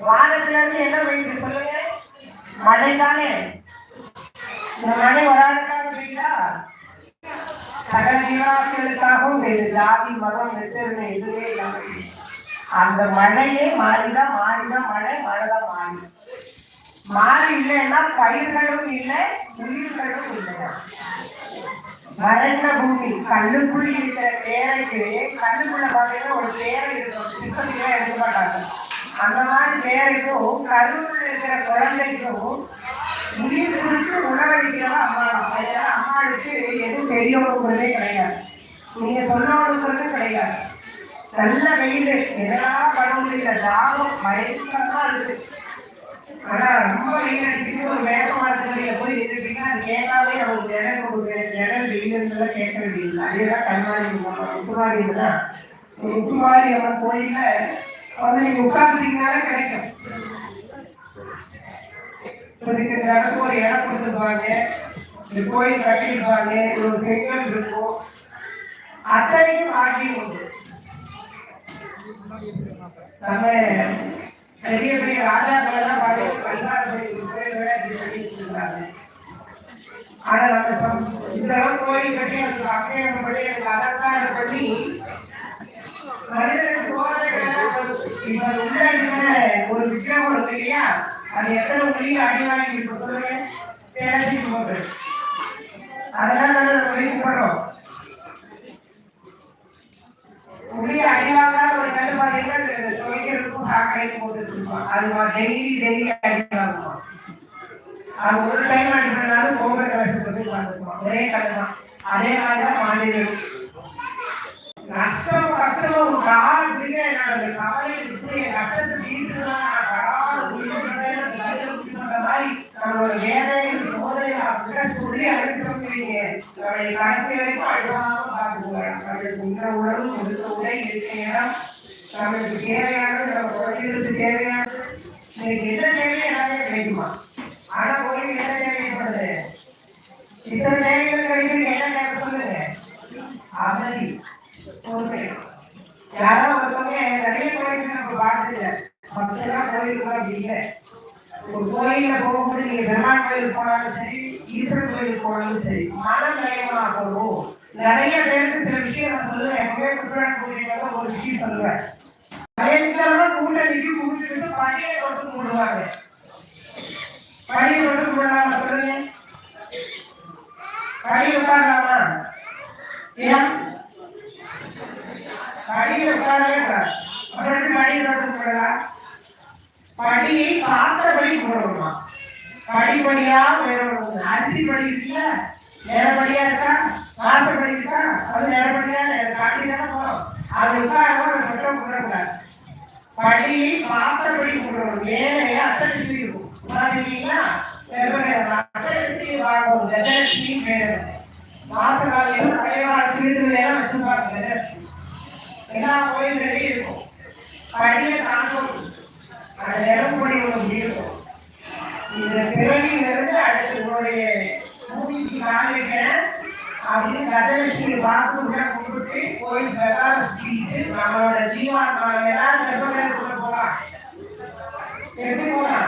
வானத்துல இருந்து என்ன பெய்யுது சொல்லுங்க? மழை தானே இந்த மழை வராதுக்காக பெய்யுதா சகல ஜீவராசிகளுக்காகவும் பெய்யுது ஜாதி மதம் வெற்றிருந்த இதுவே இல்லாமல் அந்த மழையே மாறிதான் மாறிதான் மழை மழைதான் மாறி. மாறி இல்லைன்னா பயிர்களும் இல்லை உயிர்களும் இல்லையா வறண்ட பூமி கல்லுக்குள் இருக்கிற பேரைக்கு கல்லுக்குள்ள பாத்தீங்கன்னா ஒரு பேரை இருக்கும் சிப்பத்திலே எடுக்க மாட்டாங்க அந்த மாதிரி பேருக்கும் கருவில் இருக்கிற குழந்தைக்கும் உயிர் குறித்து உணவளிக்கிறவா அம்மா. அதனால அம்மாளுக்கு எதுவும் பெரியவங்களுக்குள்ளே கிடையாது. நீங்க சொன்னவங்களுக்குள்ளே கிடையாது. நல்ல வெயில் எதனால பட முடியல தாகம் பயங்கரமா இருக்கு. ஆனா ரொம்ப வெயில் அடிச்சுட்டு ஒரு வேக மரத்துல போய் இருந்துட்டீங்கன்னா அது கேட்டாவே நமக்கு இடம் கொடுக்குற இடம் வெயிலுன்னு கேட்க வேண்டியது அதேதான் கருமாரி உப்புமாரி தான் உப்புமாரி அவன் கோயில்ல வந்து நீங்க உட்கார்ந்துட்டீங்கனாலே கிடைக்கும். இப்போதைக்கு இந்த இடத்துக்கு ஒரு இடம் கொடுத்துருப்பாங்க. இந்த கோயில் கட்டியிருப்பாங்க. ஒரு செங்கல் இருக்கும். அத்தனையும் ஆகி உண்டு. நம்ம பெரிய பெரிய ராஜாக்கள் எல்லாம் பார்த்து ஆனா நம்ம இந்த கோயில் கட்டி அதுக்கு அக்கையம் படி அதற்கான பண்ணி மனிதர்கள் சோதனை விக்ரம் இருக்கு இல்லையா அது எத்தனை மொழியில் அடி வாங்கி இருக்கு சொல்லுங்க. தேர்ச்சி போது அதெல்லாம் நம்ம போய் கும்பிடுறோம் உடைய அடிவாங்காத ஒரு நெல் பாத்தீங்கன்னா துவைக்கிறதுக்கும் சாக்கடைக்கு போட்டு அது டெய்லி டெய்லி அடி அது ஒரு டைம் போய் பார்த்துக்குவோம் ஒரே தான். அதே மாதிரி தான் மாநிலம். கஷ்டம் ஒரு கால் பிடிக்க என்னோட கவலை என் கஷ்டத்தை தீர்த்துதான் நான் கால் பிடிக்கிறேன் அந்த மாதிரி நம்மளோட வேதனைகள் சோதனை சொல்லி அழைத்து வந்துருவீங்க நம்மளை கடைசி வரைக்கும் அழுவாம பார்த்துக்குவாங்க நம்மளுக்கு இந்த உணவு கொடுத்த உடை இருக்க நம்மளுக்கு தேவையானது நம்ம குழந்தைகளுக்கு தேவையானது. இன்னைக்கு என்ன தேவை எல்லாமே கிடைக்குமா? ஆனா கோயில் என்ன தேவைப்படுது இத்தனை தேவைகள் என்ன தேவை சொல்லுங்க. பொறுமை. யாரோ ஒருத்தவங்க நிறைய கோயிலுக்கு நம்ம ஃபர்ஸ்ட் எல்லாம் கோயிலுக்கு அப்படி இல்லை ஒரு கோயில போகும்போது நீங்க பெருமாள் கோயிலுக்கு போனாலும் சரி ஈஸ்வரன் கோயிலுக்கு போனாலும் சரி மனம் நயமாகணும் நிறைய பேருக்கு சில விஷயம் நான் சொல்லுவேன். எப்பவே குற்றாலம் கோயிலுக்கு ஒரு விஷயம் சொல்லுவேன். பயங்கரமா கூட்டணிக்கு கூட்டிட்டு பழைய தொட்டு மூடுவாங்க. பழைய தொட்டு மூடலாமா சொல்லுங்க? பழைய உட்காரலாமா? ஏன்? பழைய உட்காரவே அப்புறம் பழைய படியில் தொட்டு போடலாம் படியை பார்த்தபடி கூடணுமா படிப்படியா வேணும் அரிசி படி இருக்குல்ல நேரப்படியா இருக்கா? வாசப்படி இருக்கா? அது நேரப்படியா காட்டி தானே போறோம். அது உட்காரணும் அதை மட்டும் போடக்கூடாது படியை பார்த்தபடி கூடணும் மேலே அட்டலட்சுமி இருக்கும். பார்த்தீங்களா அட்டலட்சுமி வாங்கும் கஜலட்சுமி பேரு மாச காலையில பழைய திருடுல எல்லாம் வச்சிருப்பாங்க எல்லா கோயில்களையும் இருக்கும். படியை தாண்டும் அந்த நிலப்படி ஒரு இருக்கும் இந்த பிறவியிலிருந்து அடுத்து உங்களுடைய மூவிக்கு வாங்கிட்டேன் அப்படின்னு கதலட்சுமி வாக்குகளை கொடுத்து கோயில் பிரகாரம் நம்மளோட ஜீவாத்மா எல்லாரும் கர்ப்பகிரகத்துக்குள்ள போகலாம் எப்படி போகலாம்